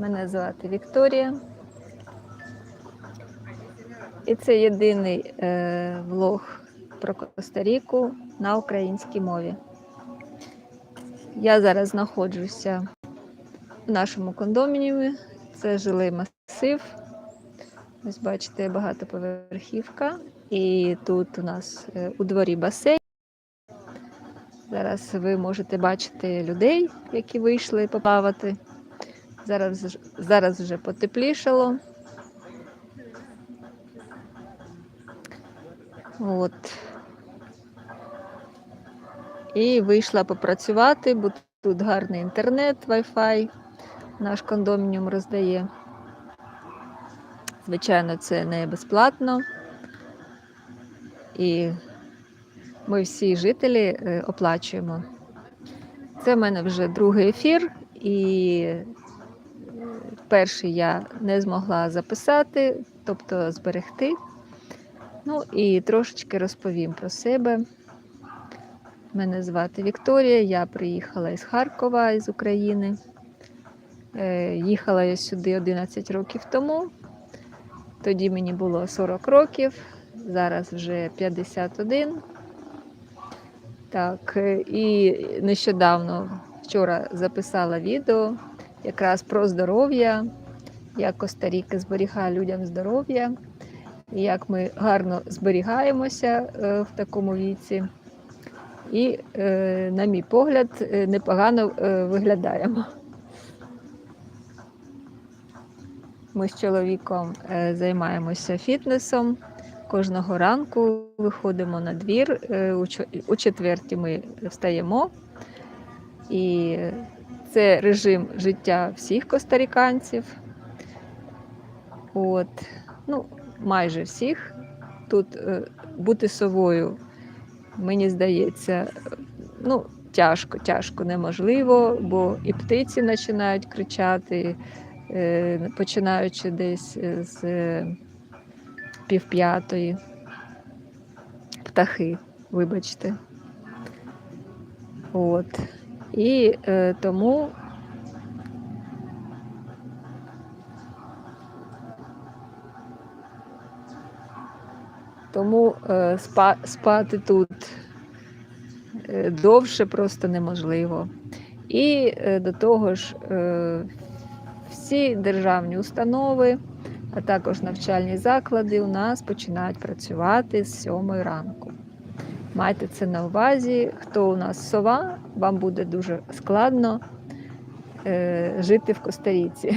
Мене звати Вікторія. І це єдиний е, влог про Коста-Ріку на українській мові. Я зараз знаходжуся в нашому кондомініумі. Це жилий масив. Ось бачите, багатоповерхівка. І тут у нас е, у дворі басейн. Зараз ви можете бачити людей, які вийшли поплавати. Зараз, зараз вже потеплішало. От. І вийшла попрацювати, бо тут гарний інтернет, Wi-Fi. Наш кондомініум роздає. Звичайно, це не безплатно. І ми всі жителі е, оплачуємо. Це в мене вже другий ефір, і перший я не змогла записати, тобто зберегти. Ну і трошечки розповім про себе. Мене звати Вікторія, я приїхала із Харкова, із України. Е, Їхала я сюди 11 років тому. Тоді мені було 40 років, зараз вже 51. Так, е, і нещодавно вчора записала відео якраз про здоров'я, як Коста-Ріка зберігає людям здоров'я, як ми гарно зберігаємося е, в такому віці. І, е, на мій погляд, е, непогано виглядаємо. Ми з чоловіком займаємося фітнесом. Кожного ранку виходимо на двір. у четвертій ми встаємо. І це режим життя всіх костаріканців. От, ну, майже всіх. Тут е, бути совою, мені здається, ну, тяжко, тяжко, неможливо, бо і птиці починають кричати, е, починаючи десь е, з е, півп'ятої. Птахи, вибачте. От. І е, тому тому е, спа, спати тут е, довше просто неможливо. І е, до того ж, е, всі державні установи, а також навчальні заклади у нас починають працювати з 7 ранку. Майте це на увазі. Хто у нас сова, вам буде дуже складно е, жити в Костаріці.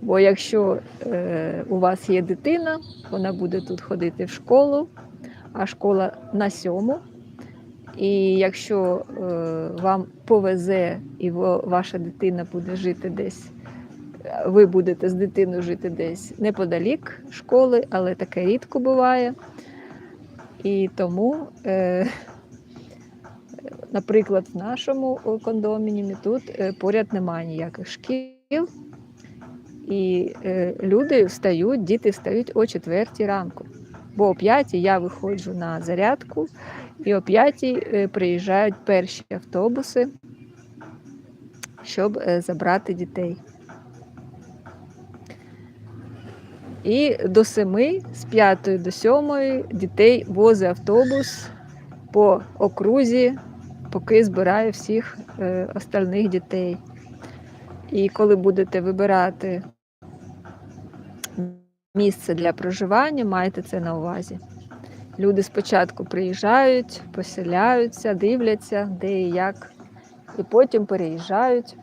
Бо якщо е, у вас є дитина, вона буде тут ходити в школу, а школа на сьому. І якщо е, вам повезе і ваша дитина буде жити десь, ви будете з дитиною жити десь неподалік школи, але таке рідко буває. І тому, е, наприклад, в нашому о, кондомініумі тут е, поряд немає ніяких шкіл. І е, люди встають, діти встають о 4 ранку. Бо о 5 я виходжу на зарядку, і о 5 е, приїжджають перші автобуси, щоб е, забрати дітей. І до 7, з 5 до 7 дітей возить автобус по окрузі, поки збирає всіх е, остальних дітей. І коли будете вибирати місце для проживання, майте це на увазі. Люди спочатку приїжджають, поселяються, дивляться, де і як, і потім переїжджають,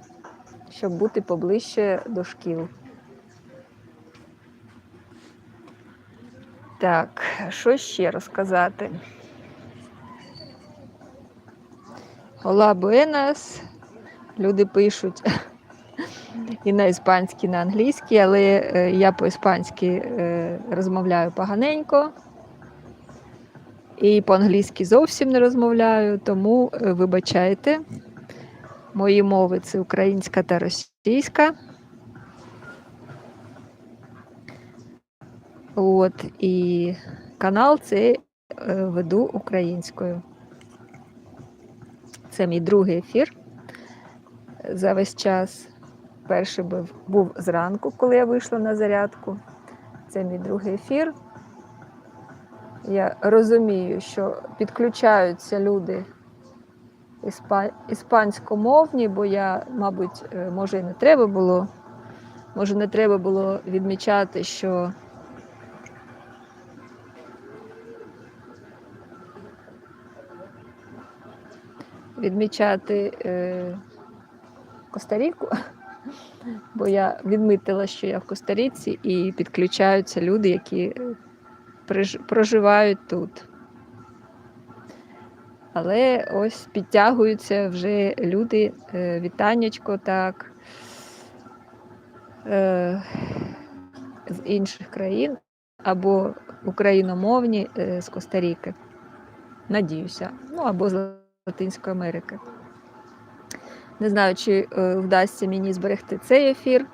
щоб бути поближче до шкіл. Так, що ще розказати? Ола буенас. Люди пишуть і на іспанській, і на англійській, але е, я по-іспанськи е, розмовляю поганенько. І по-англійськи зовсім не розмовляю, тому е, вибачайте. Мої мови це українська та російська. От, і канал це е, веду українською. Це мій другий ефір за весь час. перший був, був зранку, коли я вийшла на зарядку. Це мій другий ефір. Я розумію, що підключаються люди іспанськомовні, бо я, мабуть, е, може, і не треба було. Може, не треба було відмічати, що відмічати е, Коста-Ріку, бо я відмітила, що я в Коста-Ріці, і підключаються люди, які е, проживають тут. Але ось підтягуються вже люди, е, вітаннячко так, е, з інших країн або україномовні е, з Коста-Ріки. Надіюся, ну або з Латинської Америки. Не знаю, чи е, вдасться мені зберегти цей ефір.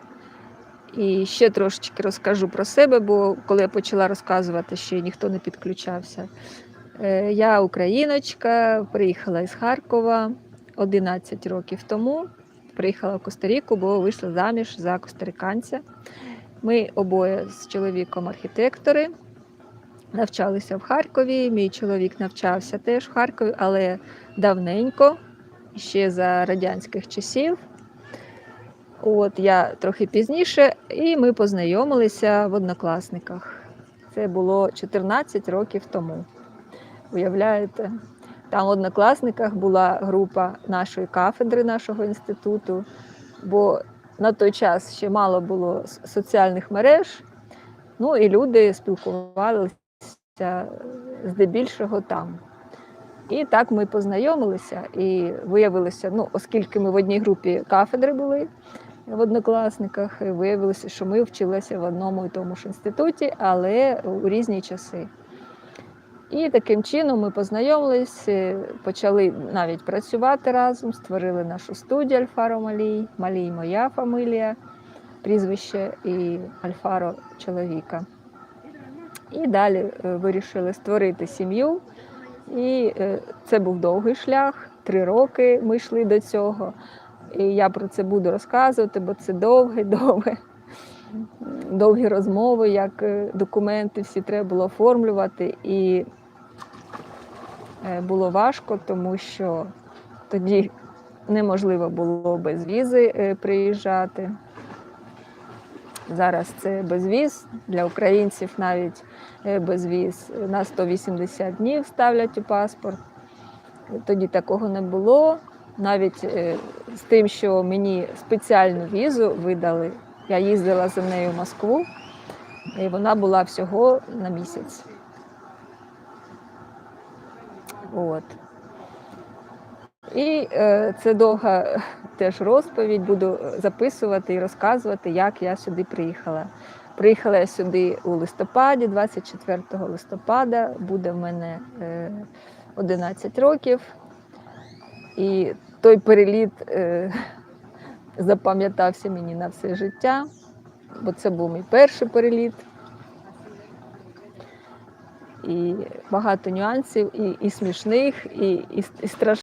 І ще трошечки розкажу про себе, бо коли я почала розказувати, ще ніхто не підключався. Е, Я україночка, приїхала із Харкова 11 років тому. Приїхала в Коста-Ріку, бо вийшла заміж за костариканця. Ми обоє з чоловіком архітектори. Навчалися в Харкові. Мій чоловік навчався теж в Харкові, але давненько, ще за радянських часів. От я трохи пізніше, і ми познайомилися в однокласниках. Це було 14 років тому. Уявляєте? Там в однокласниках була група нашої кафедри, нашого інституту, бо на той час ще мало було соціальних мереж, ну і люди спілкувалися здебільшого там. І так ми познайомилися і виявилося, ну, оскільки ми в одній групі кафедри були в однокласниках, виявилося, що ми вчилися в одному і тому ж інституті, але у різні часи. І таким чином ми познайомилися, почали навіть працювати разом, створили нашу студію Альфаро Малій, Малій моя фамилія, прізвище і Альфаро чоловіка. І далі е, вирішили створити сім'ю. І е, це був довгий шлях, три роки ми йшли до цього. І я про це буду розказувати, бо це довге, довге, довгі розмови, як е, документи всі треба було оформлювати. І було важко, тому що тоді неможливо було без візи приїжджати. Зараз це безвіз для українців навіть е, безвіз на 180 днів ставлять у паспорт. Тоді такого не було. Навіть е, з тим, що мені спеціальну візу видали, я їздила за нею в Москву, і вона була всього на місяць. От. І е, це довга теж розповідь. Буду записувати і розказувати, як я сюди приїхала. Приїхала я сюди у листопаді, 24 листопада, буде в мене е, 11 років. І той переліт е, запам'ятався мені на все життя, бо це був мій перший переліт. І багато нюансів, і, і смішних, і, і, і страшних.